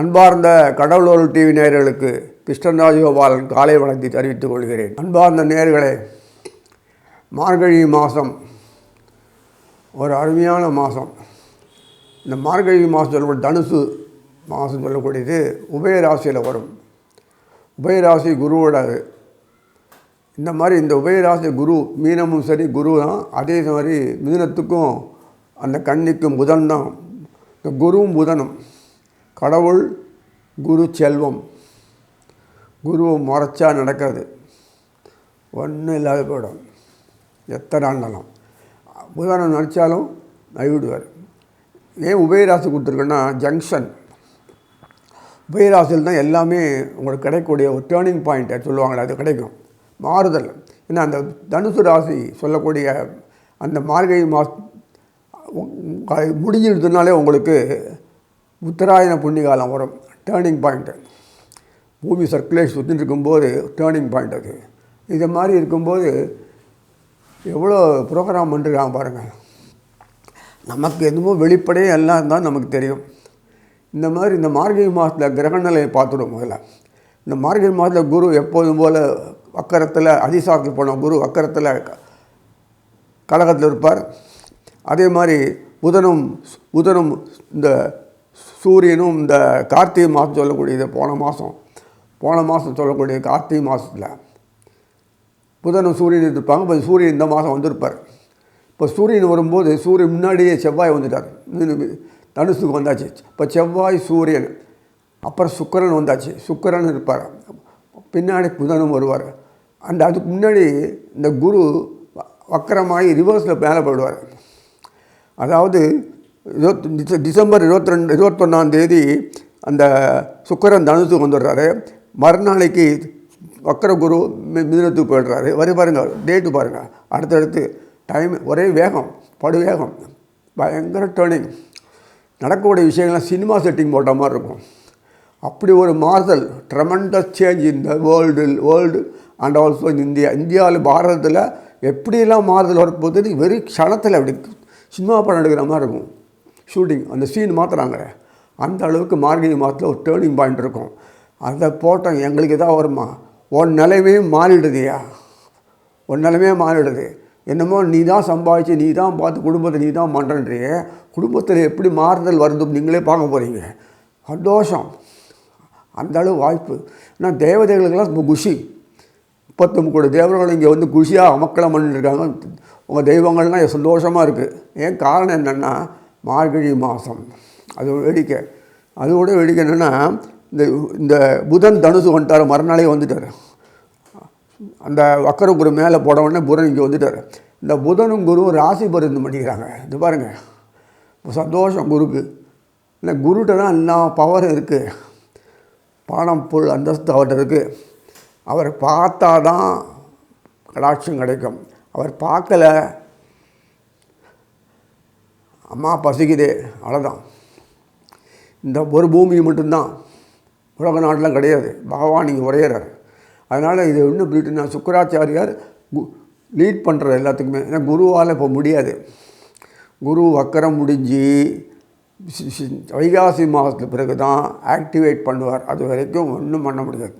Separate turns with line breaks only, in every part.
அன்பார்ந்த கடவுளோர் டிவி நேயர்களுக்கு கிருஷ்ணராஜ் கோபாலன் காலை வணக்கத்தை தெரிவித்துக் கொள்கிறேன். அன்பார்ந்த நேர்களே மார்கழி மாதம் ஒரு அருமையான மாதம் இந்த மார்கழி மாதம் சொல்லக்கூடிய தனுசு மாதம் சொல்லக்கூடியது உபயராசியில் வரும். உபயராசி குருவோட இந்த மாதிரி இந்த உபயராசி குரு மீனமும் சரி குரு தான். அதே மாதிரி மிதனத்துக்கும் அந்த கண்ணிக்கும் புதன் தான். இந்த குருவும் புதனும். கடவுள் குரு செல்வம். குருவை முறைச்சா நடக்காது. ஒன்றும் இல்லாத போயிடும். எத்தனை ஆண்டாலும் உதாரணம் நினச்சாலும் நைவிடுவார் ஏன் உபயராசி கொடுத்துருக்கேன்னா ஜங்ஷன் உபயராசியில் தான் எல்லாமே உங்களுக்கு கிடைக்கக்கூடிய ஒரு டேர்னிங் பாயிண்ட்டை சொல்லுவாங்களே அது கிடைக்கும். மாறுதல். ஏன்னா அந்த தனுசு ராசி சொல்லக்கூடிய அந்த மார்கழி மாதம் முடிஞ்சிருந்ததுனாலே உங்களுக்கு உத்தராயண புண்ணிகாலம் வரும். டேர்னிங் பாயிண்ட்டு பூமி சர்க்குலேஷன் சுற்றிட்டு இருக்கும்போது டேர்னிங் பாயிண்ட் அது. இது மாதிரி இருக்கும்போது எவ்வளோ ப்ரோக்ராம் பண்ணுறாங்க பாருங்கள் நமக்கு எதுவோ வெளிப்படையே எல்லாம் தான் நமக்கு தெரியும். இந்த மாதிரி இந்த மார்கழி மாதத்தில் கிரகநிலையை பார்த்துடும் முதல்ல. இந்த மார்கழி மாதத்தில் குரு எப்போதும் போல் வக்கரத்தில் அதிசாரத்தில் போன குரு வக்கரத்தில் கழகத்தில் இருப்பார். அதே மாதிரி புதனும் புதனும் இந்த சூரியனும் இந்த கார்த்திகை மாதம் சொல்லக்கூடியது போன மாதம் போன மாதம் சொல்லக்கூடிய கார்த்திகை மாதத்தில் புதனும் சூரியன் இருப்பாங்க இப்போ சூரியன் இந்த மாதம் வந்திருப்பார். இப்போ சூரியன் வரும்போது சூரியன் முன்னாடியே செவ்வாய் வந்துட்டார். தனுசுக்கு வந்தாச்சு. இப்போ செவ்வாய் சூரியன் அப்புறம் சுக்கரன் வந்தாச்சு. சுக்கரன் இருப்பார். பின்னாடி புதனும் வருவார். அந்த அதுக்கு முன்னாடி இந்த குரு வக்கரமாகி ரிவர்ஸில் மேலே போயிடுவார். அதாவது இருபத்தி டிச டிசம்பர் இருபத்தி ரெண்டு இருபத்தொன்னாம் தேதி அந்த சுக்கரன் தனுசுக்கு வந்துடுறாரு. மறுநாளைக்கு வக்கர குரு மி போயிடுறாரு. வரி பாருங்கள் டேட்டு பாருங்கள் அடுத்தடுத்து டைம் ஒரே வேகம் படு வேகம் பயங்கர டேர்னிங் நடக்கக்கூடிய விஷயங்கள்லாம் சினிமா செட்டிங் போட்ட மாதிரி இருக்கும். அப்படி ஒரு மாறுதல் ட்ரமெண்டஸ் சேஞ்ச் இந்த world world and also in India இந்தியாவில் பாரதத்தில் எப்படியெல்லாம் மாறுதல் வரப்போகுது வெறும் க்ஷணத்தில் அப்படி சினிமா படம் எடுக்கிற மாதிரி இருக்கும். ஷூட்டிங் அந்த சீன் மாற்றுறாங்க அந்த அளவுக்கு மார்கழி மாதத்தில் ஒரு டேர்னிங் பாயிண்ட் இருக்கும். அதை போட்டோம் எங்களுக்கு எதாவது வருமா? உன் நிலைமே மாறிடுதுயா உன் நிலைமே மாறிடுது. என்னமோ நீ தான் சம்பாதிச்சு நீ தான் பார்த்து குடும்பத்தை நீ தான் பண்ணுறன்றியே குடும்பத்தில் எப்படி மாறுதல் வருது நீங்களே பார்க்க போகிறீங்க சந்தோஷம். அந்த அளவு வாய்ப்பு. ஏன்னா தேவதைகளுக்கெல்லாம் ரொம்ப குஷி. முப்பத்தொம்பது கூட தேவர்கள் இங்கே வந்து குஷியாக அமக்கலம் பண்ணிட்டுருக்காங்க உங்கள் தெய்வங்கள்லாம் சந்தோஷமாக இருக்குது ஏன் காரணம் என்னென்னா மார்கழி மாதம் அது ஒரு வேடிக்கை. அதோட வேடிக்கை என்னென்னா இந்த இந்த புதன் தனுசு வந்துட்டார் மறுநாளே வந்துட்டார். அந்த வக்கர குரு மேலே போட உடனே புதன் இங்கே வந்துட்டார். இந்த புதனும் குருவும் ராசி பருந்து பண்ணிக்கிறாங்க. இது பாருங்கள் சந்தோஷம் குருக்கு. இல்லை குருகிட்ட தான் எல்லா பவரும் இருக்குது பானம் பொருள் அந்தஸ்து அவர்கிட்ட இருக்குது அவர் பார்த்தா தான் கடாட்சம் கிடைக்கும். அவர் பார்க்கல அம்மா பசிக்குதே அவ்வளோதான் இந்த ஒரு பூமி மட்டும்தான் உலக நாட்டில் கிடையாது. பகவான் இங்கே உரையிறார் அதனால் இது இன்னும் போயிட்டு நான் சுக்கராச்சாரியார் லீட் பண்ணுற எல்லாத்துக்குமே. ஏன்னா குருவால் இப்போ முடியாது. குரு வக்கரம் முடிஞ்சு வைகாசி மாதத்துக்கு பிறகு தான் ஆக்டிவேட் பண்ணுவார். அது வரைக்கும் ஒன்றும் பண்ண முடியாது.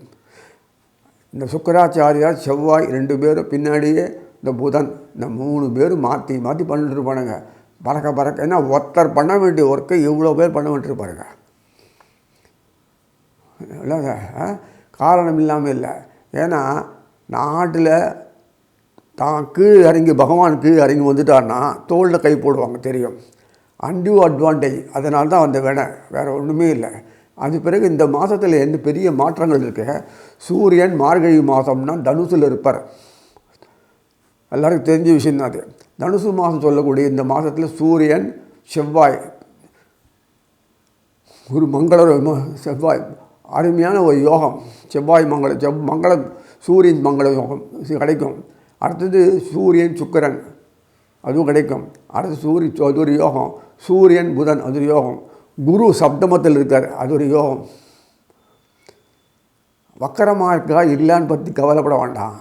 இந்த சுக்கராச்சாரியார் செவ்வாய் ரெண்டு பேரும் பின்னாடியே இந்த புதன் இந்த மூணு பேரும் மாற்றி மாற்றி பண்ணிட்டு இருப்பானுங்க. பறக்க பறக்க. ஏன்னா ஒருத்தர் பண்ண வேண்டிய ஒர்க்கை இவ்வளோ பேர் பண்ண வேண்டியிருப்பாருங்க இல்லைங்க காரணம் இல்லாமல் இல்லை. ஏன்னா நாட்டில் தான் கீழ் இறங்கி பகவான் கீழ் இறங்கி வந்துட்டார்னா தோளில் கை போடுவாங்க தெரியும். அன்டியூ அட்வான்டேஜ் அதனால தான் அந்த வேணை வேறு ஒன்றுமே இல்லை. அது பிறகு இந்த மாதத்தில் என்ன பெரிய மாற்றங்கள் இருக்கு? சூரியன் மார்கழி மாதம்னா தனுசில் இருப்பார். எல்லாருக்கும் தெரிஞ்ச விஷயம் தான் அது. தனுசு மாதம் சொல்லக்கூடிய இந்த மாதத்தில் சூரியன் செவ்வாய் ஒரு மங்கள செவ்வாய் அருமையான ஒரு யோகம். செவ்வாய் மங்கள செவ் மங்கள சூரியன் மங்கள யோகம் கிடைக்கும். அடுத்தது சூரியன் சுக்கரன் அதுவும் கிடைக்கும். அடுத்து சூரிய அது ஒரு யோகம். சூரியன் புதன் அது ஒரு யோகம். குரு சப்தமத்தில் இருக்கார் அது ஒரு யோகம். வக்கரமாக இருக்கா இல்லைன்னு பற்றி கவலைப்பட வேண்டாம்.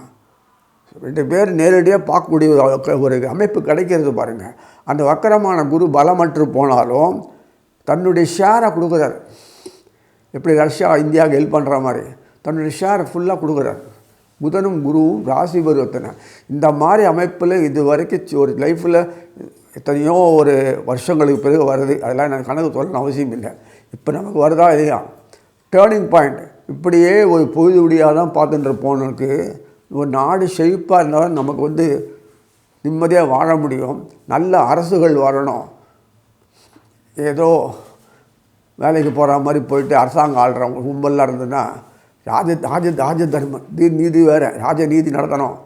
ரெண்டு பேர் நேரடியாக பார்க்கக்கூடிய ஒரு ஒரு அமைப்பு கிடைக்கிறது பாருங்கள் அந்த வக்கரமான குரு பலமற்று போனாலும் தன்னுடைய ஷேரை கொடுக்குறாரு. எப்படி ரஷ்யா இந்தியாவுக்கு ஹெல்ப் பண்ணுற மாதிரி. தன்னுடைய ஷேரை ஃபுல்லாக கொடுக்குறாரு. புதனும் குருவும் ராசி பருவத்தனை இந்த மாதிரி அமைப்பில் இது வரைக்கும் ஒரு லைஃப்பில் எத்தனையோ ஒரு வருஷங்களுக்கு பிறகு வருது. அதெல்லாம் எனக்கு கணக்கு சொல்லணும் அவசியம் இல்லை. இப்போ நமக்கு வருதா இல்லையா? டேர்னிங் பாயிண்ட் இப்படியே ஒரு பொழுது விடியாக தான் பார்த்துட்டு போனதுக்கு ஒரு நாடு செழிப்பாக இருந்தாலும் நமக்கு வந்து நிம்மதியாக வாழ முடியும். நல்ல அரசுகள் வரணும். ஏதோ வேலைக்கு போகிற மாதிரி போயிட்டு அரசாங்கம் ஆள்றவங்க கும்பலாக இருந்ததுன்னா ராஜ ராஜ ராஜ தர்மம் நீ நீதி வேறு ராஜ நீதி நடத்தணும்.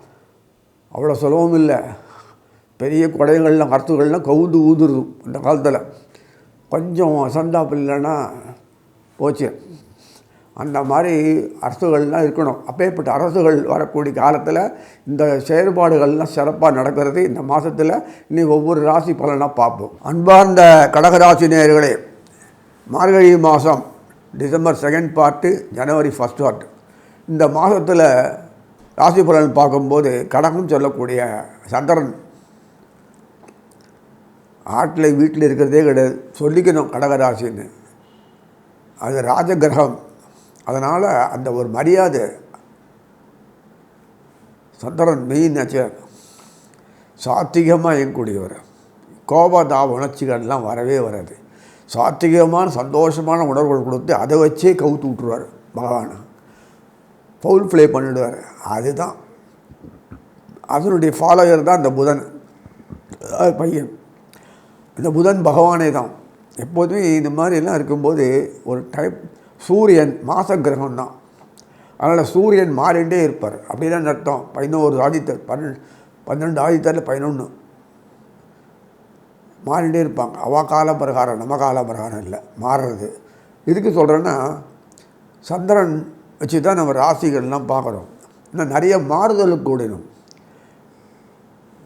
அவ்வளோ சுலபம் இல்லை. பெரிய குடைகள்லாம் கருத்துக்கள்லாம் கவுந்து ஊதுருது அந்த காலத்தில். கொஞ்சம் சந்தாப்பு இல்லைன்னா போச்சு. அந்த மாதிரி அரசுகள்லாம் இருக்கணும். அப்பேற்பட்ட அரசுகள் வரக்கூடிய காலத்தில் இந்த செயல்பாடுகள்லாம் சிறப்பாக நடக்கிறது. இந்த மாதத்தில் இனி ஒவ்வொரு ராசி பலனாக பார்ப்போம். அன்பார்ந்த கடகராசி நேயர்களே மார்கழி மாதம் டிசம்பர் செகண்ட் பார்ட்டு ஜனவரி ஃபஸ்ட் பார்ட் இந்த மாதத்தில் ராசி பலன் பார்க்கும்போது கடகம் சொல்லக்கூடிய சந்திரன் ஆட்டில் வீட்டில் இருக்கிறதே கிடையாது. சொல்லிக்கணும் கடகராசின்னு. அது ராஜகிரகம். அதனால் அந்த ஒரு மரியாதை சந்திரன் மெயின் சாத்திகமாக இயங்கக்கூடியவர். கோபதா உணர்ச்சிகள்லாம் வரவே வராது. சாத்திகமான சந்தோஷமான உணர்வுகள் கொடுத்து அதை வச்சே கவுத்து விட்டுருவார் பகவான். பவுல் ப்ளே பண்ணிடுவார். அதுதான். அதனுடைய ஃபாலோயர் தான் இந்த புதன். பையன். இந்த புதன் பகவானே தான். எப்போதுமே இந்த மாதிரிலாம் இருக்கும்போது ஒரு டைப் சூரியன் மாச கிரகம் தான் அதனால் சூரியன் மாறிண்டே இருப்பார். அப்படிதான் அர்த்தம். பதினோரு ஆதித்தர் பன்னெண்டு பன்னெண்டு ஆதித்தரில் பதினொன்று மாறிண்டே இருப்பாங்க. அவ கால பிரகாரம் நம்ம கால பிரகாரம் இல்லை. மாறுறது. இதுக்கு சொல்கிறேன்னா சந்திரன் வச்சு தான் நம்ம ராசிகள்லாம் பார்க்குறோம். இன்னும் நிறைய மாறுதலுக்கு கூடணும்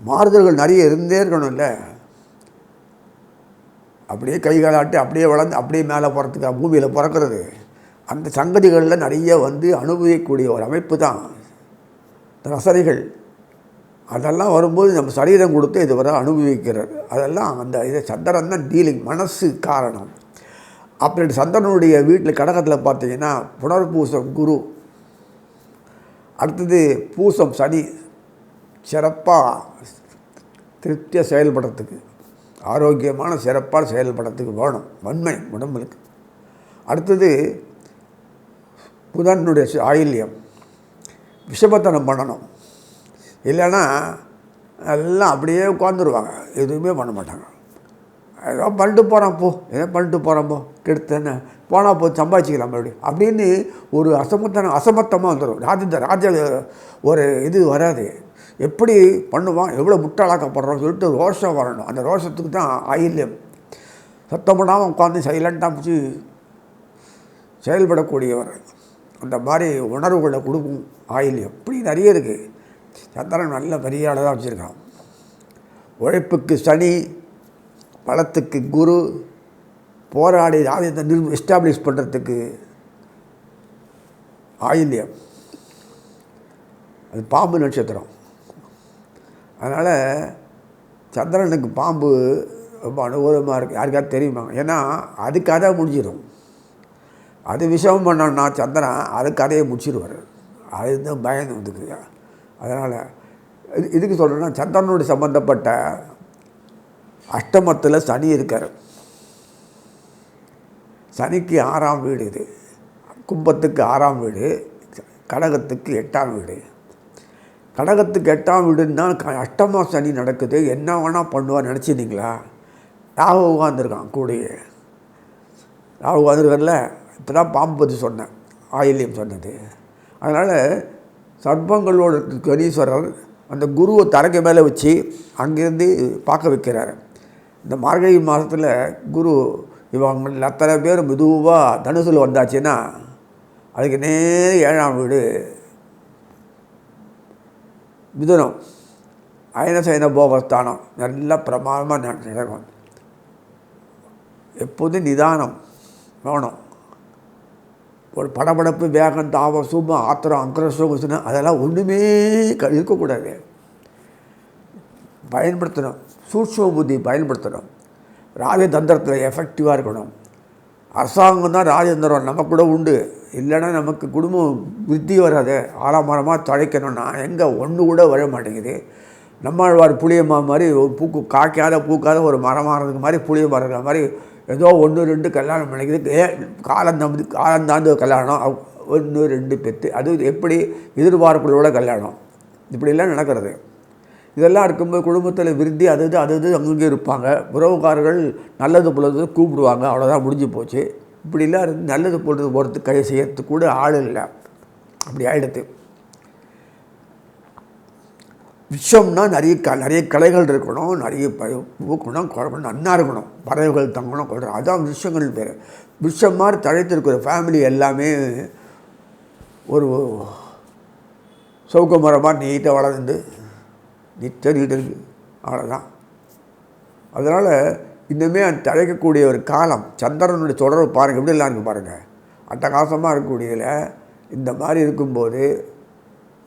மாறுதல்கள் நிறைய இருந்தே இருக்கணும்ல. அப்படியே கை காலாட்டி அப்படியே வளர்ந்து அப்படியே மேலே போகிறதுக்கு பூமியில் பிறக்கிறது. அந்த சங்கதிகளில் நிறைய வந்து அனுபவிக்கக்கூடிய ஒரு அமைப்பு தான். ரசனைகள். அதெல்லாம் வரும்போது நம்ம சரீரம் கொடுத்து இதுவரை அனுபவிக்கிறது அதெல்லாம் அந்த இதை சந்திரன் தான் டீலிங் மனசு காரணம். அப்படி சந்திரனுடைய வீட்டில் கடகத்தில் பார்த்தீங்கன்னா புனர்பூசம் குரு. அடுத்தது பூசம் சனி. சிறப்பாக திருப்தியாக செயல்படுறதுக்கு ஆரோக்கியமான சிறப்பாக செயல்படுறதுக்கு வேணும். வன்மை உடம்புக்கு. அடுத்தது புதனுடைய ஆயில்யம். விஷபத்தனம் பண்ணணும். இல்லைன்னா எல்லாம் அப்படியே உட்காந்துருவாங்க எதுவுமே பண்ண மாட்டாங்க. ஏதோ பண்ணிட்டு போகிறான் போ. ஏதோ பண்ணிட்டு போகிறான் போ. கெடுத்தேன்னு போனால் போ சம்பாதிச்சிக்கலாம் மறுபடியும். அப்படின்னு ஒரு அசமத்தனம் அசமத்தமாக வந்துடும் ராஜ ராஜ ஒரு இது வராது. எப்படி பண்ணுவான்? எவ்வளோ முட்டாளாக்கப்படுறோம் சொல்லிட்டு ரோஷம் வரணும். அந்த ரோஷத்துக்கு தான் ஆயில்யம். சத்தம் பண்ணாமல் உட்காந்து சைலண்ட்டாக பிடிச்சி செயல்படக்கூடியவர். அந்த மாதிரி உணர்வுகளை கொடுக்கும் ஆயில் இப்படி நிறைய இருக்குது சந்திரன் நல்ல பெரிய தான் வச்சுருக்கான். உழைப்புக்கு சனி பலத்துக்கு குரு போராடி ராஜ்யத்தை நிர் எஸ்டாப்ளிஷ் பண்ணுறதுக்கு ஆயில்யம் அது பாம்பு நட்சத்திரம். அதனால் சந்திரனுக்கு பாம்பு ரொம்ப அனுகூலமாக இருக்குது யாருக்காவது தெரியுமா? ஏன்னா அது கதை முடிஞ்சிடும். அது விஷமம் பண்ணோன்னா சந்திரன் அது கதையை முடிச்சிடுவார் அதுதான் பயம் வந்துருக்கு அதனால் இது இதுக்கு சொல்கிறேன்னா சந்திரனோடு சம்மந்தப்பட்ட அஷ்டமத்தில் சனி இருக்கார். சனிக்கு ஆறாம் வீடு இது. கும்பத்துக்கு ஆறாம் வீடு. கடகத்துக்கு எட்டாம் வீடு. கடகத்துக்கு எட்டாம் வீடுன்னா க- அஷ்டமா சனி நடக்குது. என்ன வேணால் பண்ணுவான்னு நினச்சிருந்தீங்களா? ராகு உட்காந்துருக்கான் கூடயே. ராகு உட்காந்துருக்கல இப்போ தான் பாம்பு பற்றி சொன்னேன் ஆயில்யம் சொன்னது. அதனால் சர்ப்பங்களோட கணீஸ்வரர் அந்த குருவை தரைக்கு மேலே வச்சு அங்கேருந்து பார்க்க வைக்கிறார். இந்த மார்கழி மாதத்தில் குரு இவங்க அத்தனை பேர் மெதுவாக தனுசில் வந்தாச்சுன்னா அதுக்கு நேர ஏழாம் வீடு. மிதுனம் அயனசயன போகஸ்தானம் நல்லா பிரமாதமாக நடக்கும். எப்போதும் நிதானம் வேணும் ஒரு படபடப்பு வேகம் தாபம் சூபம் ஆத்திரம் அக்ரஷம் அதெல்லாம் ஒன்றுமே இருக்கக்கூடாது. பயன்படுத்தணும். சூட்சம புத்தி பயன்படுத்தணும். ராஜதந்திரத்தில் எஃபெக்டிவாக இருக்கணும். அரசாங்கம் தான் ராஜதந்திரம் நம்ம கூட உண்டு. இல்லைன்னா நமக்கு குடும்பம் விருத்தி வராது. ஆலமரமாக தழைக்கணும்னா எங்கே ஒன்று கூட வர மாட்டேங்குது. நம்மாழ்வார் புளியம்மா மாதிரி ஒரு பூக்கு காய்க்காத பூக்காத ஒரு மரமாக மாதிரி புளிய மரம் இருக்கிற மாதிரி ஏதோ ஒன்று ரெண்டு கல்யாணம் பண்ணிக்கிறது ஏ காலம் தம்பி காலம் தாண்டு கல்யாணம். ஒன்று ரெண்டு பெத்து அது எப்படி எதிர்பார்ப்புகளோட கல்யாணம். இப்படிலாம் நடக்கிறது. இதெல்லாம் இருக்கும்போது குடும்பத்தில் விருந்தி அது இது அது இது அங்கங்கே இருப்பாங்க. உறவுக்காரர்கள் நல்லது பொழுது கூப்பிடுவாங்க. அவ்வளோதான் முடிஞ்சு போச்சு. இப்படிலாம் இருந்து நல்லது பொழுது போகிறது கை செய்யறதுக்கு கூட ஆள் இல்லை. அப்படி ஆகிடுது விஷம்னா நிறைய க நிறைய கலைகள் இருக்கணும் நிறைய ப பூக்கணும் குழப்பணும் நன்னா இருக்கணும். பறவைகள் தங்கணும் கொள்றோம் அதான் விஷயங்கள் பேர் விஷம் மாதிரி தழைத்திருக்கிற ஃபேமிலி எல்லாமே ஒரு சவுக்க மரமாக நீட்டாக வளர்ந்து நித்த நீட்டு இருக்குது அவ்வளோதான் அதனால் இன்னுமே அது தழைக்கக்கூடிய ஒரு காலம் சந்திரனுடைய தொடர்பு பாருங்கள் எப்படிலாம் இருக்குது பாருங்கள் அட்டகாசமாக இருக்கக்கூடியதில் இந்த மாதிரி இருக்கும்போது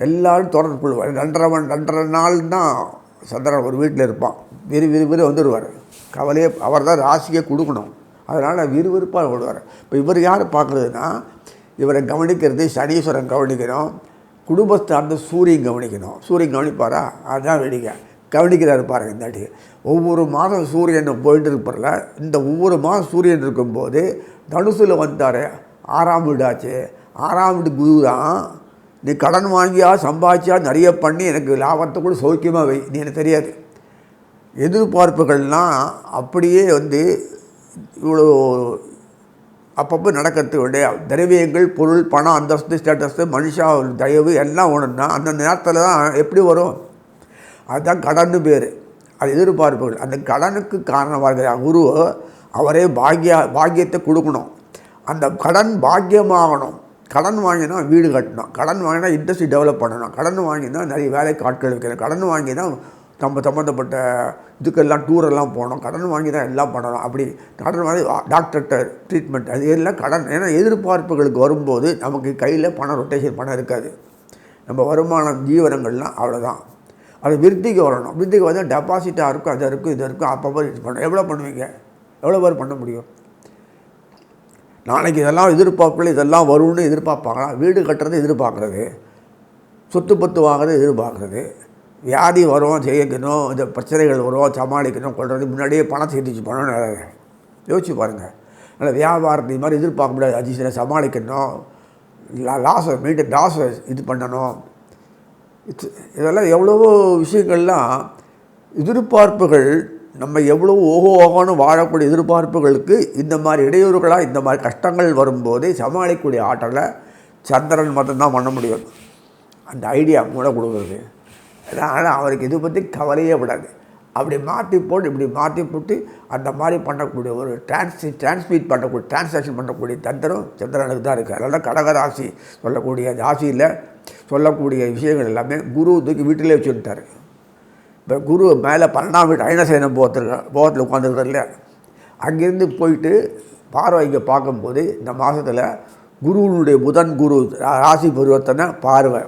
எல்லாரும் தொடர்பு கொள்வார் ரெண்டரை மணி ரெண்டரை நாள் தான் சந்திரன் ஒரு வீட்டில் இருப்பான். விறு விறுவிறு வந்துடுவார். கவலையே அவர் தான் ராசியை கொடுக்கணும். அதனால் விறுவிறுப்பாக விடுவார் இப்போ இவர் யார் பார்க்குறதுன்னா இவரை கவனிக்கிறது சனீஸ்வரன் கவனிக்கணும். குடும்பஸ்தார்ந்த சூரியன் கவனிக்கணும். சூரியன் கவனிப்பாரா? அதுதான் வேடிக்கை. கவனிக்கிறாரு பாருங்க இந்த அடி. ஒவ்வொரு மாதம் சூரியன் போயிட்டு இருப்பார்ல இந்த ஒவ்வொரு மாதம் சூரியன் இருக்கும்போது தனுசில் வந்தார். ஆறாம் வீடாச்சு. ஆறாம் வீடு குரு தான். நீ கடன் வாங்கியா சம்பாதிச்சா நிறைய பண்ணி எனக்கு லாபத்தை கூட சௌக்கியமாக வை. நீ எனக்கு தெரியாது. எதிர்பார்ப்புகள்லாம் அப்படியே வந்து இவ்வளோ அப்பப்போ நடக்கிறது உடைய திரவியங்கள் பொருள் பணம் அந்தஸ்து ஸ்டேட்டஸ்து மனுஷா தயவு எல்லாம் ஒன்றுனா அந்த நேரத்தில் தான் எப்படி வரும்? அதுதான் கடன்னு பேர். அது எதிர்பார்ப்புகள். அந்த கடனுக்கு காரணமாக இருக்கிற குரு அவரே பாக்கிய பாக்கியத்தை கொடுக்கணும். அந்த கடன் பாக்கியமாகணும். கடன் வாங்கினா வீடு கட்டணும். கடன் வாங்கினா இண்டஸ்ட்ரி டெவலப் பண்ணணும். கடன் வாங்கினா நிறைய வேலைக்கு ஆட்கள் வைக்கணும். கடன் வாங்கி தான் நம்ம சம்மந்தப்பட்ட இதுக்கெல்லாம் டூரெல்லாம் போகணும். கடன் வாங்கி தான் எல்லாம் பண்ணணும். அப்படி கடன் வாங்கி டாக்டர்கிட்ட ட்ரீட்மெண்ட் அது எல்லாம் கடன். ஏன்னா எதிர்பார்ப்புகளுக்கு வரும்போது நமக்கு கையில் பணம் ரொட்டேஷன் பணம் இருக்காது. நம்ம வருமானம் ஜீவனங்கள்லாம் அவ்வளோதான் அது விருத்திக்கு வரணும். விருத்திக்கு வந்து டெபாசிட்டாக இருக்கும் அது இருக்கும் இது இருக்கும். அப்பப்போ இது பண்ணணும். எவ்வளோ பண்ணுவீங்க? எவ்வளோ பேர் பண்ண முடியும்? நாளைக்கு இதெல்லாம் எதிர்பார்ப்புகள் இதெல்லாம் வரும்னு எதிர்பார்ப்பாங்களா வீடு கட்டுறது எதிர்பார்க்குறது. சொத்து பத்து வாங்குறது எதிர்பார்க்குறது. வியாதி வரும் ஜெயிக்கணும் இந்த பிரச்சனைகள் வரும் சமாளிக்கணும் கொள்வது முன்னாடியே பணம் சேர்த்துச்சு பண்ணணும் யோசிச்சு பாருங்கள் அதனால் வியாபாரத்தை இது மாதிரி எதிர்பார்க்க முடியாது. அதிசயம் சமாளிக்கணும். லாஸை மீண்டும் லாஸை இது பண்ணணும். இதெல்லாம் எவ்வளவோ விஷயங்கள்லாம் எதிர்பார்ப்புகள் நம்ம எவ்வளோ ஓஹோ ஓகோன்னு வாழக்கூடிய எதிர்பார்ப்புகளுக்கு இந்த மாதிரி இடையூறுகளாக இந்த மாதிரி கஷ்டங்கள் வரும்போதே சமாளிக்கக்கூடிய ஆற்றலை சந்திரன் மட்டும்தான் பண்ண முடியும். அந்த ஐடியா மூட கொடுக்குறது. அதனால் அவருக்கு இது பற்றி கவலையே விடாது. அப்படி மாற்றி போட்டு இப்படி மாற்றி போட்டு அந்த மாதிரி பண்ணக்கூடிய ஒரு டிரான்ஸ்ி டிரான்ஸ்மிட் பண்ணக்கூடிய டிரான்சாக்ஷன் பண்ணக்கூடிய தந்திரம் சந்திரனுக்கு தான் இருக்குது அதனால் கடகராசி சொல்லக்கூடிய ராசியில் சொல்லக்கூடிய விஷயங்கள் எல்லாமே குரு தூக்கி வீட்டிலே வச்சுருந்தார் இப்போ குரு மேலே பன்னெண்டாம் வீட்டு அயனசேனம் போகத்திருக்க போகத்தில் உட்காந்துருக்கார் இல்லையா? அங்கேருந்து போயிட்டு பார்வைங்க பார்க்கும்போது இந்த மாதத்தில் குருவினுடைய புதன் குரு ராசி பரிவர்த்தனை பார்வை.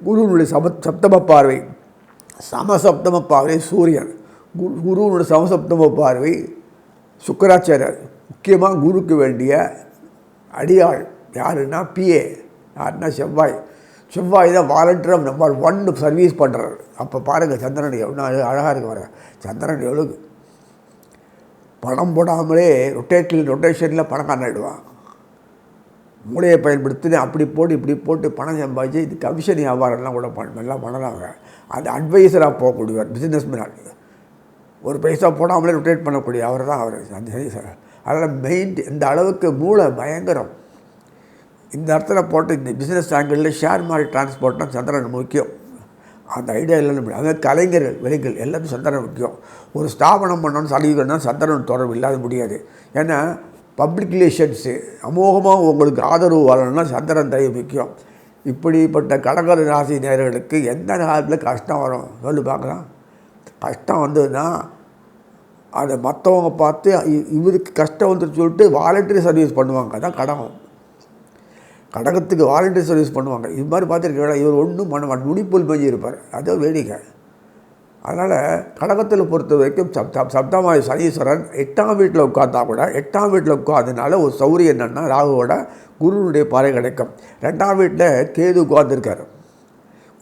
குருவினுடைய சம சப்தம பார்வை. சமசப்தம பார்வை சூரியன். குரு குருவினுடைய சமசப்தம பார்வை சுக்கராச்சாரியர். முக்கியமாக குருக்கு வேண்டிய அடியாள் யாருன்னா பிஏ யாருன்னா செவ்வாய். செவ்வாய் தான் வாலண்டியராக நம்பர் ஒன் சர்வீஸ் பண்ணுறாரு அப்போ பாருங்கள் சந்திரன் எவ்வளோ அழகாக இருக்கு வர சந்திரன் எவ்வளோ பணம் போடாமலே ரொட்டேட்டில் ரொட்டேஷனில் பணம் காண்டாடுவான் மூளையை பயன்படுத்தி அப்படி போட்டு இப்படி போட்டு பணம் சம்பாதிச்சு இது கமிஷன் வியாபாரம்லாம் கூட பண்ண எல்லாம் பண்ணலாங்க. அது அட்வைஸராக போகக்கூடியவர் பிஸ்னஸ் மேன் ஒரு பைசா போடாமலே ரொட்டேட் பண்ணக்கூடிய அவர். தான் அவர் அந்த அதனால் மெயின் இந்த அளவுக்கு மூளை பயங்கரம். இந்த இடத்துல போட்டு இந்த பிஸ்னஸ் ஆங்கிளில் ஷேர் மார்க்கெட் டிரான்ஸ்போர்ட்னா சந்திரன் முக்கியம். அந்த ஐடியா இல்லைன்னு அதாவது கலைஞர்கள் விலைகள் எல்லாமே சந்திரன் முக்கியம். ஒரு ஸ்தாபனம் பண்ணணும்னு சலுகைன்னா சந்திரன் தொடர்பு இல்லாத முடியாது. ஏன்னா பப்ளிக் ரிலேஷன்ஸு அமோகமாக உங்களுக்கு ஆதரவு வரணும்னா சந்திரன் தயவு முக்கியம். இப்படிப்பட்ட கடகர ராசி நேர்களுக்கு எந்த காலத்தில் கஷ்டம் வரும்? சொல்லி பார்க்கலாம். கஷ்டம் வந்ததுன்னா அதை மற்றவங்க பார்த்து இவருக்கு கஷ்டம் வந்துட்டு சொல்லிட்டு வாலண்டரி சர்வீஸ் பண்ணுவாங்க. அதான் கடகம். கடகத்துக்கு வாலண்டரி சர்வீஸ் பண்ணுவாங்க. இது மாதிரி பார்த்துருக்கீங்களா? இவர் ஒன்றும் பண்ண மாட்டார். நுனிப்புல் மேஞ்சி இருப்பார். அதான் வேடிக்கை. அதனால் கடகத்தில் பொறுத்த வரைக்கும் சப் சப் சப்தமாய சனீஸ்வரன் எட்டாம் வீட்டில் உட்காந்தா கூட எட்டாம் வீட்டில் உட்காந்ததுனால ஒரு சௌரியம் என்னென்னா ராகுவோட குருவினுடைய பாறை கிடைக்கும். ரெண்டாம் வீட்டில் கேது உட்காந்துருக்காரு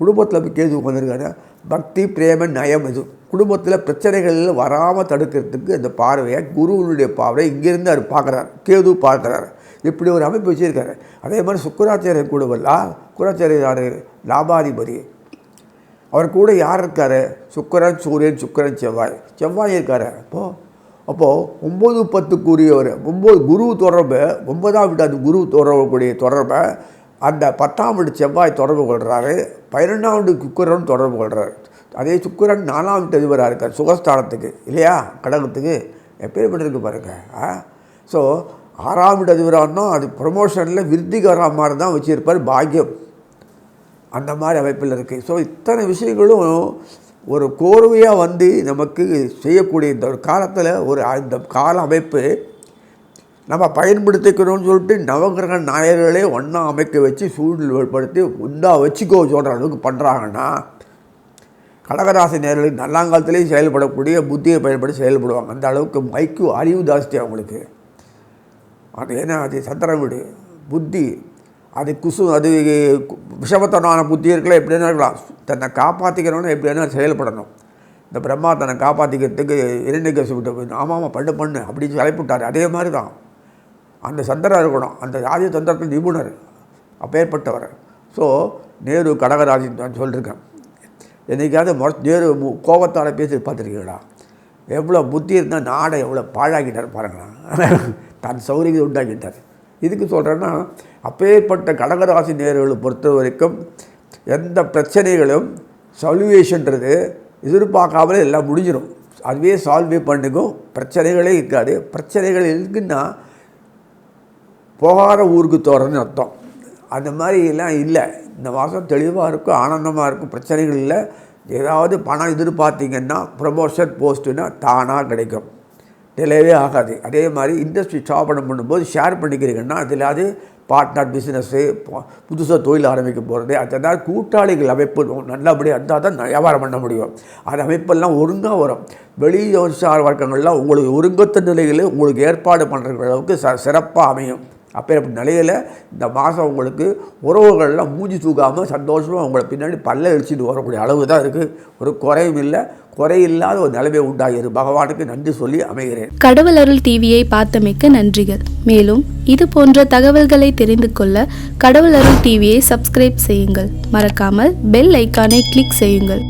குடும்பத்தில் போய் கேது உட்காந்துருக்காரு பக்தி பிரேம நயம் இது. குடும்பத்தில் பிரச்சனைகள் வராமல் தடுக்கிறதுக்கு அந்த பார்வையை குருவனுடைய பார்வையை இங்கேருந்து அவர் பார்க்குறாரு. கேது பார்க்குறாரு. இப்படி ஒரு அமைப்பு வச்சுருக்காரு அதே மாதிரி சுக்கராச்சாரியர் கூட வரலா சுக்கராச்சாரியர் யார் லாபாதிபதி. அவர் கூட யார் இருக்கார்? சுக்கரன் சூரியன் சுக்கரன் செவ்வாய். செவ்வாய் இருக்கார். அப்போது அப்போது ஒம்பது பத்துக்குரியவர் ஒம்பது குரு தொடர்பு ஒன்பதாம் வீட்டு அந்த குரு தொடர்புக்கூடிய தொடர்பை அந்த பத்தாம் வீட்டு செவ்வாய் தொடர்பு கொள்கிறாரு பன்னிரெண்டாம் வீட்டு சுக்கரன் தொடர்பு கொள்கிறாரு அதே சுக்கரன் நாலாம் வீட்டு அதிபராக இருக்கார். சுகஸ்தானத்துக்கு இல்லையா? கடகத்துக்கு. எப்பேற்பட்டு இருக்கு பாருங்கள் ஆ? ஸோ ஆறாம் வீட்டு அது ப்ரொமோஷனில் விருத்திகரா மாதிரி தான் வச்சுருப்பார் பாக்கியம் அந்த மாதிரி அமைப்பில் இருக்குது ஸோ இத்தனை விஷயங்களும் ஒரு கோர்வையாக வந்து நமக்கு செய்யக்கூடிய இந்த ஒரு காலத்தில் ஒரு இந்த கால அமைப்பு நம்ம பயன்படுத்திக்கணும்னு சொல்லிட்டு நவகிரக நாயர்களே ஒன்றா அமைக்க வச்சு சூழ்நிலை ஏற்படுத்தி உண்டா வச்சுக்கோ சொல்கிற அளவுக்கு பண்ணுறாங்கன்னா கடகராசி நேர்களுக்கு நல்லாங்காலத்துலேயும் செயல்படக்கூடிய புத்தியை பயன்படுத்தி செயல்படுவாங்க. அந்த அளவுக்கு மைக்கு அறிவு ஜாஸ்தி அவங்களுக்கு. அது ஏன்னா அது சந்திரன் வீடு புத்தி அது குசு அது விஷமத்தனமான புத்தி இருக்கலாம் எப்படி இருக்கலாம். தன்னை காப்பாற்றிக்கிறவனே எப்படி செயல்படணும். இந்த பிரம்மா தன்னை காப்பாற்றிக்கிறதுக்கு இரண்டு கசு விட்டு ஆமாம் பண்ணு பண்ணு அப்படின்னு தலைப்பிட்டார் அதே மாதிரி தான் அந்த சந்திரம் இருக்கணும். அந்த ராஜ தந்திரத்தில் நிபுணர் அப்பேற்பட்டவர். ஸோ நேரு கடகராஜி நான் சொல்லியிருக்கேன் என்றைக்காவது மொ நேரு கோபத்தால் பேசி பார்த்துருக்கீங்களா? எவ்வளோ புத்தி இருந்தால் நாடை எவ்வளோ பாழாக்கிட்டார் பாருங்களேன். தன் சௌகரியத்தை உண்டாக்கிட்டார். இதுக்கு சொல்கிறேன்னா அப்பேற்பட்ட கடகராசி நேர்களை பொறுத்த வரைக்கும் எந்த பிரச்சனைகளும் சொல்யூவேஷன்றது எதிர்பார்க்காமலே எல்லாம் முடிஞ்சிடும் அதுவே சால்வே பண்ணிக்கும். பிரச்சனைகளே இருக்காது. பிரச்சனைகள் இருக்குன்னா போகாத ஊருக்கு தோறன்னு அர்த்தம். அந்த மாதிரி எல்லாம் இல்லை. இந்த மாதம் தெளிவாக இருக்கும் ஆனந்தமாக இருக்கும். பிரச்சனைகள் இல்லை. ஏதாவது பணம் எதிர்பார்த்தீங்கன்னா ப்ரமோஷன் போஸ்ட்டுன்னா தானாக கிடைக்கும். நிலையவே ஆகாது. அதே மாதிரி இண்டஸ்ட்ரி ஸ்தாபனம் பண்ணும்போது ஷேர் பண்ணிக்கிறீங்கன்னா அதில் பார்ட்னர் பிஸ்னஸ்ஸு புதுசாக தொழில் ஆரம்பிக்க போகிறது அதனால் கூட்டாளிகள் அமைப்பு நல்லபடியாக இருந்தால் தான் வியாபாரம் பண்ண முடியும். அந்த அமைப்பெல்லாம் ஒழுங்காக வரும். வெளி சார் உங்களுக்கு ஒருங்கத்த நிலையில் உங்களுக்கு ஏற்பாடு பண்ணுற அளவுக்கு ச சிறப்பாக அமையும். அப்பேற்பட்ட நிலையில் இந்த மாதம் உங்களுக்கு உறவுகள்லாம் மூஞ்சி தூக்காமல் சந்தோஷமாக உங்களை பின்னாடி பல்ல அழிச்சிட்டு வரக்கூடிய அளவு தான் இருக்குது ஒரு குறையும் இல்லை. குறையில்லாத ஒரு நிலைமை உண்டாகிறது பகவானுக்கு நன்றி சொல்லி அமைகிறேன்.
கடவுள் அருள் டிவியை பார்த்தமைக்க நன்றிகள். மேலும் இது போன்ற தகவல்களை தெரிந்து கொள்ள கடவுள் அருள் டிவியை சப்ஸ்கிரைப் செய்யுங்கள். மறக்காமல் பெல் ஐக்கானை கிளிக் செய்யுங்கள்.